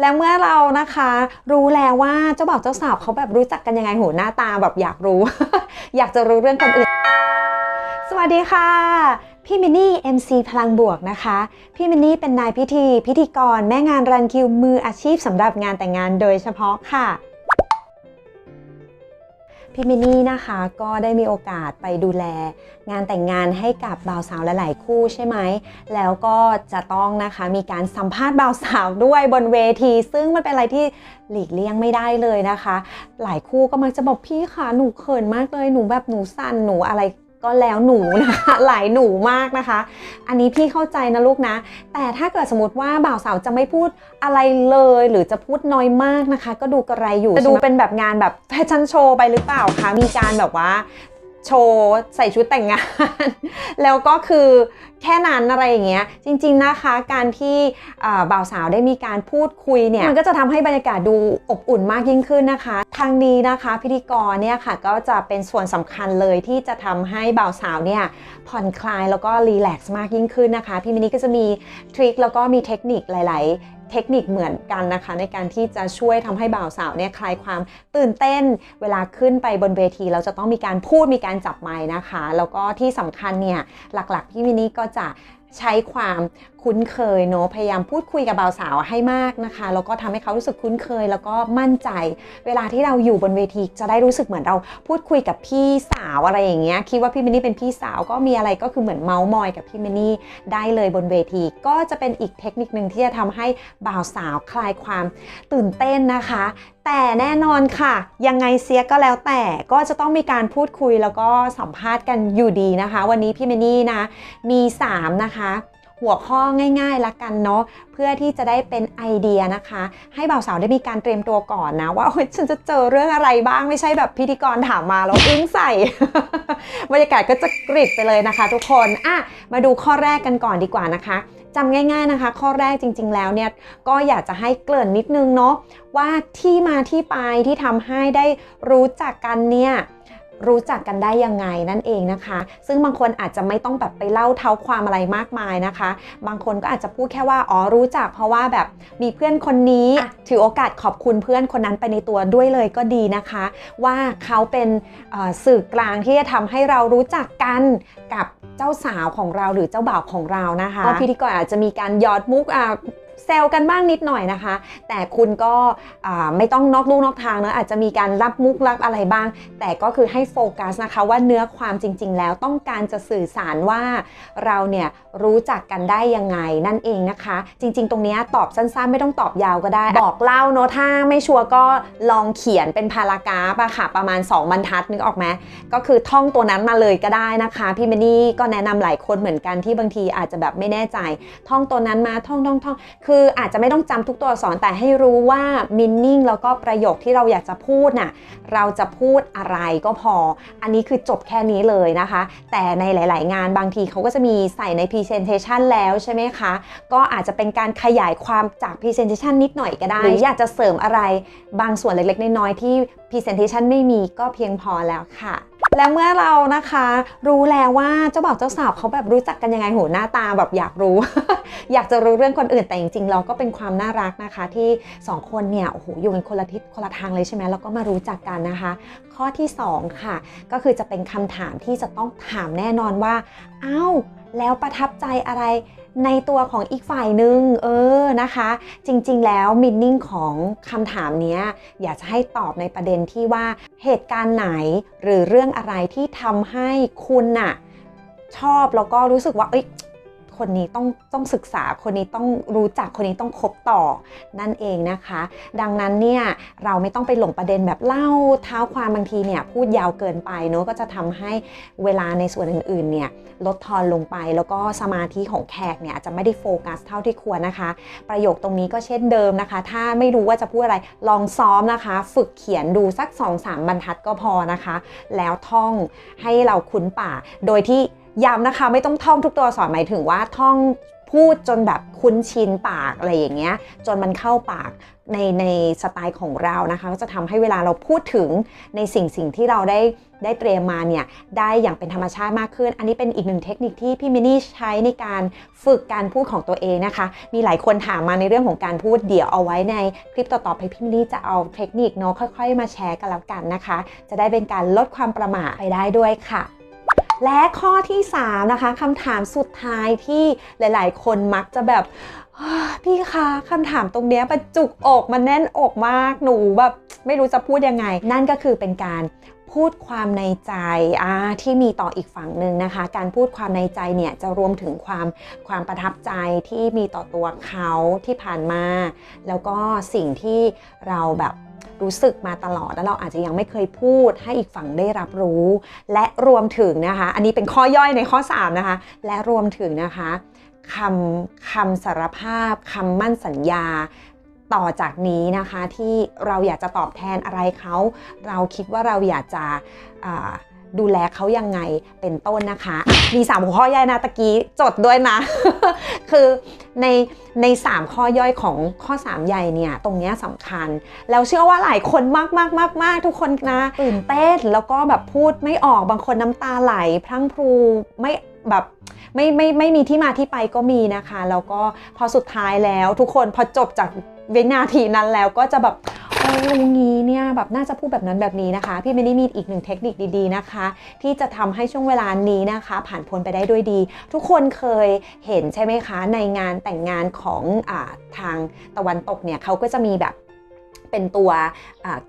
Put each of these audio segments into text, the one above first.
และเมื่อเรานะคะ รู้แล้วว่าเจ้าบ่าวเจ้าสาวเขาแบบรู้จักกันยังไงโหหน้าตาแบบอยากรู้ อยากจะรู้เรื่องคนอื่น สวัสดีค่ะ พี่มินนี่ MC พลังบวกนะคะ พี่มินนี่เป็นนายพิธี พิธีกรแม่งานรันคิวมืออาชีพสำหรับงานแต่งงานโดยเฉพาะค่ะ พี่มินี่นะคะก็ได้มีโอกาสไปดูแล งานแต่งงานให้กับบ่าวสาวหลายๆคู่ใช่ไหม แล้วก็จะต้องนะคะมีการสัมภาษณ์บ่าวสาวด้วยบนเวที ซึ่งมันเป็นอะไรที่หลีกเลี่ยงไม่ได้เลยนะคะ หลายคู่ก็มักจะบอกพี่ค่ะหนูเขินมากเลยหนูแบบหนูสั่นหนูอะไร ก็แล้วหนูนะคะหลายหนูมากนะคะ อันนี้พี่เข้าใจนะลูกนะ แต่ถ้าเกิดสมมติว่าบ่าวสาวจะไม่พูดอะไรเลย หรือจะพูดน้อยมากนะคะ ก็ดูกระไรอยู่จะดูเป็นแบบงานแบบแฟชั่นโชว์ไปหรือเปล่าคะมีการแบบว่า โชว์ใส่ชุดแต่งงาน แล้วก็คือแค่นั้นอะไรอย่างเงี้ยจริง ๆนะคะการที่บ่าวสาวได้มีการพูดคุยเนี่ยมันก็จะทำให้บรรยากาศดูอบอุ่นมากยิ่งขึ้นนะคะ ทางนี้นะคะพิธีกรเนี่ยค่ะก็จะเป็นส่วนสำคัญเลยที่จะทำให้บ่าวสาวเนี่ยผ่อนคลายแล้วก็รีแลกซ์มากยิ่งขึ้นนะคะ พี่มินนี่ก็จะมีทริคแล้วก็มีเทคนิคหลาย ๆ เทคนิคเหมือนกันนะคะ ในการที่จะช่วยทำให้บ่าวสาวเนี่ยคลายความตื่นเต้น เวลาขึ้นไปบนเวที เราจะต้องมีการพูดมีการจับไม้นะคะ แล้วก็ที่สำคัญเนี่ยหลักๆพี่มินนี่ก็จะ ใช้ความคุ้นเคยเนอะพยายามพูดคุยกับบ่าวสาวให้มากนะคะแล้วก็ทำให้เขารู้สึกคุ้นเคย แล้วก็มั่นใจ เวลาที่เราอยู่บนเวทีจะได้รู้สึกเหมือนเราพูดคุยกับพี่สาวอะไรอย่างเงี้ยคิดว่าพี่มินนี่เป็นพี่สาวก็มีอะไรก็คือเหมือนเมาส์มอยกับพี่มินนี่ได้เลยบนเวที ก็จะเป็นอีกเทคนิคหนึ่งที่จะทำให้บ่าวสาวคลายความตื่นเต้นนะคะแต่แน่นอนค่ะ ยังไงเสียก็แล้วแต่ก็จะต้องมีการพูดคุยแล้วก็สัมภาษณ์กันอยู่ดีนะคะ วันนี้พี่เมนี่นะ มี 3 นะคะ หัวข้อง่ายๆละกันเนาะเพื่อที่จะได้เป็นไอเดียนะคะ ให้บ่าวสาวได้มีการเตรียมตัวก่อนนะ ว่าโอ๊ยฉันจะเจอเรื่องอะไรบ้างไม่ใช่แบบพิธีกรถามมาแล้วอึ้งใส่ บรรยากาศก็จะกริบไปเลยนะคะ ทุกคนอะมาดูข้อแรกกันก่อนดีกว่านะคะ จำง่าย ๆนะคะ ข้อแรกจริง ๆ แล้วเนี่ยก็อยากจะให้เกริ่นนิดนึงเนาะว่าที่มาที่ไปที่ทำให้ได้รู้จักกันเนี่ย รู้จักกันได้ยังไงนั่นเองนะคะ ซึ่งบางคนอาจจะไม่ต้องแบบไปเล่าเท้าความอะไรมากมายนะคะ บางคนก็อาจจะพูดแค่ว่าอ๋อรู้จัก เพราะว่าแบบมีเพื่อนคนนี้อะถือโอกาสขอบคุณเพื่อนคนนั้นไปในตัวด้วยเลยก็ดีนะคะ ว่าเขาเป็นเอ่อสื่อกลางที่จะทำให้เรารู้จักกันกับเจ้าสาวของเราหรือเจ้าบ่าวของเรานะคะพิธีกรอาจจะมีการหยอดมุกอะ แซวกันบ้างนิดหน่อยนะคะ แต่คุณก็ไม่ต้องนอกลู่นอกทางนะอาจจะมีการรับมุกรับอะไรบ้าง แต่ก็คือให้โฟกัสนะคะว่าเนื้อความจริง ๆ แล้วต้องการจะสื่อสารว่าเราเนี่ยรู้จักกันได้ยังไงนั่นเองนะคะ จริง ๆ ตรงนี้ตอบสั้นๆ ไม่ต้องตอบยาวก็ได้ บอกเล่าเนอะถ้าไม่ชัวร์ก็ลองเขียนเป็นพารากราฟอะค่ะ ประมาณ 2 บรรทัดนึกออกไหมก็คือท่องตัวนั้นมาเลยก็ได้นะคะ พี่เมนี่ก็แนะนำหลายคนเหมือนกันที่บางทีอาจจะแบบไม่แน่ใจ ท่องตัวนั้นมาท่องท่องท่องคืออาจจะไม่ต้องจำทุกตัวอักษรแต่ให้รู้ว่ามินนิ่งแล้วก็ประโยคที่เราอยากจะพูดน่ะเราจะพูดอะไรก็พอ อันนี้คือจบแค่นี้เลยนะคะ แต่ในหลาย ๆ งานบางทีเขาก็จะมีใส่ใน Presentation แล้วใช่ไหมคะ ก็อาจจะเป็นการขยายความจาก Presentation นิดหน่อยก็ได้หรืออยากจะเสริมอะไรบางส่วนเล็ก ๆ น้อย ๆ ที่ Presentation ไม่มีก็เพียงพอแล้วค่ะ แล้วเมื่อเรานะคะ รู้แล้วว่าเจ้าบ่าวเจ้าสาวเขาแบบรู้จักกันยังไงโหหน้าตาแบบอยากรู้ อยากจะรู้เรื่องคนอื่นแต่จริงๆเราก็เป็นความน่ารักนะคะ ที่สองคนเนี่ยโอ้โหอยู่กันคนละทิศคนละทางเลยใช่ไหมแล้วก็มารู้จักกันนะคะ ข้อที่สองค่ะ ก็คือจะเป็นคำถามที่จะต้องถามแน่นอนว่า เอ้า แล้วประทับใจอะไร ในตัวของอีกฝ่ายหนึ่งเออนะคะ จริงๆ แล้วมินนิ่งของคำถามนี้อยากจะให้ตอบในประเด็นที่ว่าเหตุการณ์ไหนหรือเรื่องอะไรที่ทำให้คุณน่ะชอบแล้วก็รู้สึกว่าเอ้ย คนนี้ต้องต้องศึกษาคนนี้ต้องรู้จักคนนี้ต้องคบต่อนั่นเองนะคะ ดังนั้นเนี่ยเราไม่ต้องไปหลงประเด็นแบบเล่าเท้าความบางทีเนี่ยพูดยาวเกินไปเนอะก็จะทำให้เวลาในส่วนอื่นๆเนี่ยลดทอนลงไป แล้วก็สมาธิของแขกเนี่ยอาจจะไม่ได้โฟกัสเท่าที่ควรนะคะ ประโยคตรงนี้ก็เช่นเดิมนะคะ ถ้าไม่รู้ว่าจะพูดอะไรลองซ้อมนะคะ ฝึกเขียนดูสัก 2-3 บรรทัดก็พอนะคะ แล้วท่องให้เราคุ้นปากโดยที่ ย้ำนะคะไม่ต้องท่องทุกตัวอักษรหมายถึงว่าท่องพูดจนแบบคุ้นชินปากอะไรอย่างเงี้ย จนมันเข้าปากในในสไตล์ของเรานะคะ ก็จะทำให้เวลาเราพูดถึงในสิ่งสิ่งที่เราได้ได้เตรียมมาเนี่ยได้อย่างเป็นธรรมชาติมากขึ้น อันนี้เป็นอีกหนึ่งเทคนิคที่พี่มินนี่ใช้ในการฝึกการพูดของตัวเองนะคะ มีหลายคนถามมาในเรื่องของการพูดเดี๋ยวเอาไว้ในคลิปต่อๆไปพี่มินนี่จะเอาเทคนิคเนาะค่อย ๆ มาแชร์กันแล้วกันนะคะ จะได้เป็นการลดความประมาทไปได้ด้วยค่ะ และข้อที่ 3 นะคะคำถามสุดท้ายที่หลาย ๆ คนมักจะแบบพี่คะคำถามตรงเนี้ยประจุกอกมันแน่นอกมากหนูแบบไม่รู้จะพูดยังไง นั่นก็คือเป็นการพูดความในใจที่มีต่ออีกฝั่งหนึ่งนะคะ การพูดความในใจเนี่ยจะรวมถึงความความประทับใจที่มีต่อตัวเขาที่ผ่านมา แล้วก็สิ่งที่เราแบบ รู้สึกมาตลอด แล้วเราอาจจะยังไม่เคยพูดให้อีกฝั่งได้รับรู้ และรวมถึงนะคะ อันนี้เป็นข้อย่อยในข้อ 3 นะคะ และรวมถึงนะคะคำคำสารภาพคำมั่นสัญญาต่อจากนี้นะคะที่เราอยากจะตอบแทนอะไรเขา เราคิดว่าเราอยากจะ ดูแลเขายังไงเป็นต้นนะคะ มี 3 หัวข้อย่อยนะตะกี้จดด้วยนะ คือในใน 3 ข้อย่อยของข้อ 3 ใหญ่เนี่ย ตรงนี้สำคัญ แล้วเชื่อว่าหลายคนมากมากมากมากทุกคนนะตื่นเต้นแล้วก็แบบพูดไม่ออกบางคนน้ำตาไหลพลั้งพลูไม่แบบไม่ไม่ไม่มีที่มาที่ไปก็มีนะคะ แล้วก็พอสุดท้ายแล้วทุกคนพอจบจากวินาทีนั้นแล้วก็จะแบบ โอ้ลุงนี้เนี่ยแบบน่าจะพูดแบบนั้นแบบนี้นะคะ พี่ไม่ได้มีอีกหนึ่งเทคนิคดีๆนะคะ ที่จะทำให้ช่วงเวลานี้นะคะ ผ่านพ้นไปได้ด้วยดี ทุกคนเคยเห็นใช่ไหมคะ ในงานแต่งงานของอทางตะวันตกเนี่ยเขาก็จะมีแบบ เป็นตัว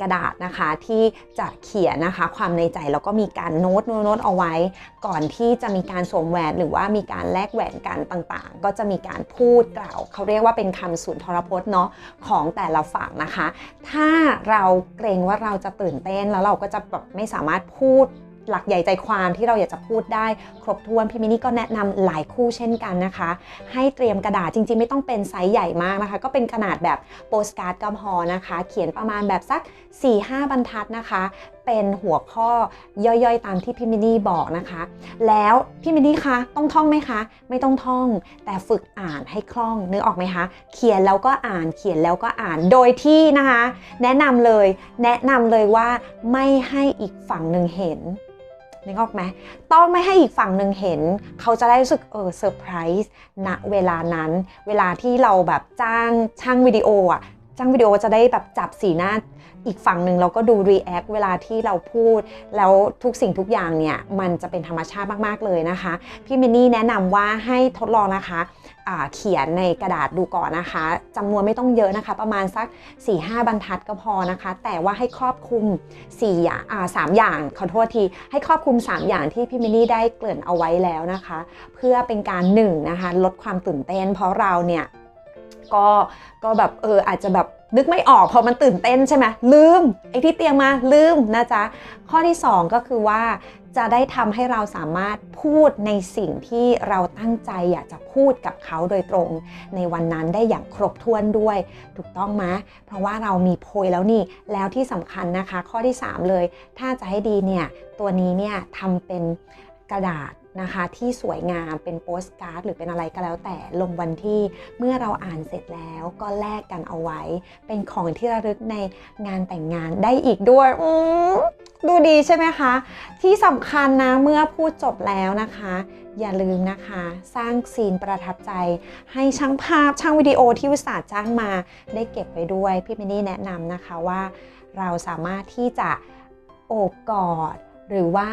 กระดาษนะคะที่จะเขียนนะคะ ความในใจแล้วก็มีการโน้ตโน้ตเอาไว้ ก่อนที่จะมีการสวมแหวนหรือว่ามีการแลกแหวนกันต่างๆ ก็จะมีการพูดกล่าว เขาเรียกว่าเป็นคำสุนทรพจน์เนาะของแต่ละฝั่งนะคะ ถ้าเราเกรงว่าเราจะตื่นเต้นแล้วเราก็จะแบบไม่สามารถพูด หลักใหญ่ใจความที่เราอยากจะพูดได้ ครบถ้วนพี่มินี่ก็แนะนำหลายคู่เช่นกันนะคะ ให้เตรียมกระดาษจริง ๆ ไม่ต้องเป็นไซส์ใหญ่มากนะคะ ก็เป็นขนาดแบบโปสการ์ดก็พอนะคะ เขียนประมาณแบบสัก 4-5 บรรทัดนะคะเป็นหัวข้อย่อยๆ ตามที่พี่มินี่บอกนะคะ แล้วพี่มินี่คะต้องท่องไหมคะ ไม่ต้องท่อง แต่ฝึกอ่านให้คล่องนึกออกไหมคะ เขียนแล้วก็อ่านเขียนแล้วก็อ่านโดยที่นะคะ แนะนำเลย แนะนำเลยว่าไม่ให้อีกฝั่งหนึ่งเห็น นึกออกไหมต้องไม่ให้อีกฝั่งหนึ่งเห็น เขาจะได้รู้สึกเออเซอร์ไพรส์ณเวลานั้น เวลาที่เราแบบจ้างช่างวิดีโออะ จ้างวิดีโอจะได้แบบจับสีหน้าอีกฝั่งหนึ่งเราก็ดูรีแอคเวลาที่เราพูด แล้วทุกสิ่งทุกอย่างเนี่ยมันจะเป็นธรรมชาติมาก ๆ เลยนะคะ พี่มินนี่แนะนำว่าให้ทดลองนะคะเขียนในกระดาษดูก่อนนะคะจำนวนไม่ต้องเยอะนะคะ ประมาณสัก 4-5 บรรทัดก็พอนะคะ แต่ว่าให้ครอบคลุม4อย่างสามอย่างขอโทษทีให้ครอบคลุม 3 อย่างที่พี่มินนี่ได้เกริ่นเอาไว้แล้วนะคะ เพื่อเป็นการหนึ่งนะคะลดความตื่นเต้นเพราะเราเนี่ย ก็ก็แบบเอออาจจะแบบนึกไม่ออกพอมันตื่นเต้นใช่ไหมลืมไอ้ที่เตียมมาลืมนะจ๊ะ ข้อที่ 2 ก็คือว่าจะได้ทำให้เราสามารถพูดในสิ่งที่เราตั้งใจอยากจะพูดกับเขาโดยตรง ในวันนั้นได้อย่างครบถ้วนด้วย ถูกต้องไหมเพราะว่าเรามีโพยแล้วนี่ แล้วที่สำคัญนะคะ ข้อที่ 3 เลย ถ้าจะให้ดีเนี่ย ตัวนี้เนี่ยทำเป็นกระดาษ นะคะที่สวยงามเป็นโปสการ์ดหรือเป็นอะไรก็แล้วแต่ลงวันที่เมื่อเราอ่านเสร็จแล้วก็แลกกันเอาไว้ เป็นของที่ระลึกในงานแต่งงานได้อีกด้วยดูดีใช่ไหมคะ ที่สำคัญนะเมื่อพูดจบแล้วนะคะ อย่าลืมนะคะ สร้างซีนประทับใจ ให้ช่างภาพช่างวิดีโอที่วิสาจ้างมา ได้เก็บไว้ด้วยพี่มินี่แนะนำนะคะว่า เราสามารถที่จะโอบกอดหรือว่า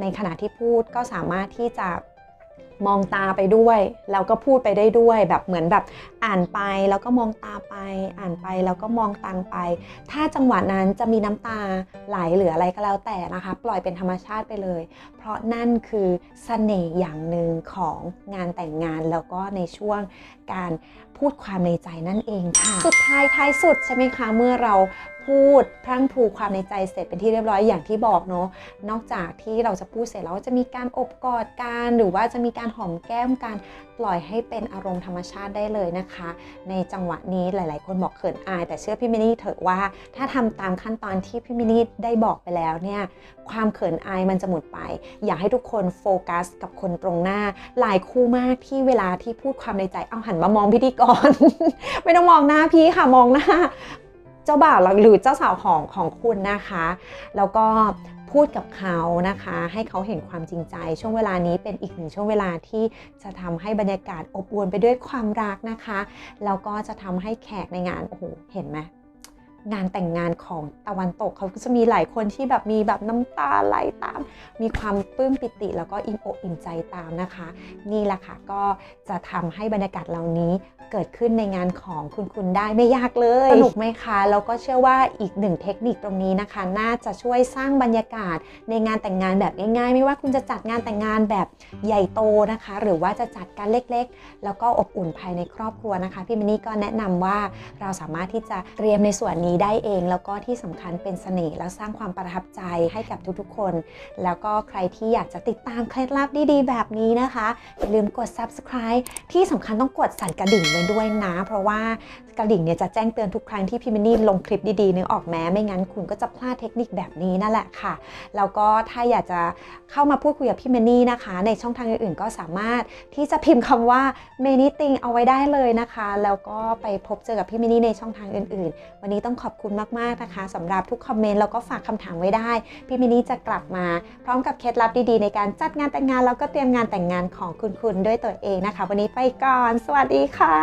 ในขณะที่พูดก็สามารถที่จะมองตาไปด้วยแล้วก็พูดไปได้ด้วยแบบเหมือนแบบอ่านไปแล้วก็มองตาไป อ่านไปแล้วก็มองตังไป ถ้าจังหวะนั้นจะมีน้ำตาไหลหรืออะไรก็แล้วแต่นะคะ ปล่อยเป็นธรรมชาติไปเลย เพราะนั่นคือสเสน่ห์อย่างหนึ่งของงานแต่งงานแล้วก็ในช่วง การพูดความในใจนั่นเองค่ะ สุดท้ายท้ายสุดใช่ไหมคะ เมื่อเราพูดพรั่งพรูความในใจเสร็จเป็นที่เรียบร้อยอย่างที่บอกเนาะนอกจากที่เราจะพูดเสร็จแล้วจะมีการอบกอดกันหรือว่าจะมีการหอมแก้มกันปล่อยให้เป็นอารมณ์ธรรมชาติได้เลยนะคะ ในจังหวะนี้หลาย ๆ คนบอกเขินอาย แต่เชื่อพี่มินี่เถอะว่า ถ้าทำตามขั้นตอนที่พี่มินนี่ได้บอกไปแล้วเนี่ยความเขินอายมันจะหมดไป อยากให้ทุกคนโฟกัส กับคนตรงหน้า หลายคู่มากที่เวลาที่พูดความในใจเอาหันมามองพิธีกร ไม่ต้องมองหน้าพี่ค่ะมองหน้า เจ้าบ่าวหรือเจ้าสาวของของคุณนะคะ แล้วก็พูดกับเขานะคะ ให้เขาเห็นความจริงใจ ช่วงเวลานี้เป็นอีกหนึ่งช่วงเวลาที่จะทำให้บรรยากาศอบอวลไปด้วยความรักนะคะ แล้วก็จะทำให้แขกในงานโอ้โหเห็นไหม งานแต่งงานของตะวันตกเขาก็จะมีหลายคนที่แบบมีแบบน้ำตาไหลตาม มีความปลื้มปิติ แล้วก็อิ่มอกอิ่มใจตามนะคะ นี่แหละค่ะก็จะทำให้บรรยากาศเหล่านี้เกิดขึ้นในงานของคุณคุณได้ไม่ยากเลยสนุกไหมคะแล้วก็เชื่อว่าอีกหนึ่งเทคนิคตรงนี้นะคะ น่าจะช่วยสร้างบรรยากาศในงานแต่งงานแบบง่ายๆ ไม่ว่าคุณจะจัดงานแต่งงานแบบใหญ่โตนะคะ หรือว่าจะจัดการเล็กๆ แล้วก็อบอุ่นภายในครอบครัวนะคะ พี่มินนี่ก็แนะนำว่าเราสามารถที่จะเตรียมในส่วนนี้ได้เอง แล้วก็ที่สำคัญเป็นเสน่ห์แล้วสร้างความประทับใจให้กับทุกๆคน แล้วก็ใครที่อยากจะติดตามเคล็ดลับดีๆ แบบนี้นะคะ อย่าลืมกด subscribe ที่สำคัญต้องกดสั่นกระดิ่งไว้ด้วยนะ เพราะว่ากระดิ่งเนี่ยจะแจ้งเตือนทุกครั้งที่พี่มินนี่ลงคลิปดีๆนึกออกแม้ไม่งั้นคุณก็จะพลาดเทคนิคแบบนี้นั่นแหละค่ะ แล้วก็ถ้าอยากจะเข้ามาพูดคุยกับพี่มินนี่นะคะ ในช่องทางอื่นๆก็สามารถที่จะพิมพ์คำว่า m a n y t h i n g เอาไว้ได้เลยนะคะ แล้วก็ไปพบเจอกับพี่มินนี่ในช่องทางอื่นๆ วันนี้ต้องขออบคุณมาก ๆ นะคะสำหรับทุกคอมเมนต์แล้วก็ฝากคำถามไว้ได้ พี่มินนี่จะกลับมา พร้อมกับเคล็ดลับดีๆ ในการจัดงานแต่งงาน แล้วก็เตรียมงานแต่งงานของคุณๆด้วยตัวเองนะคะ วันนี้ไปก่อน สวัสดีค่ะ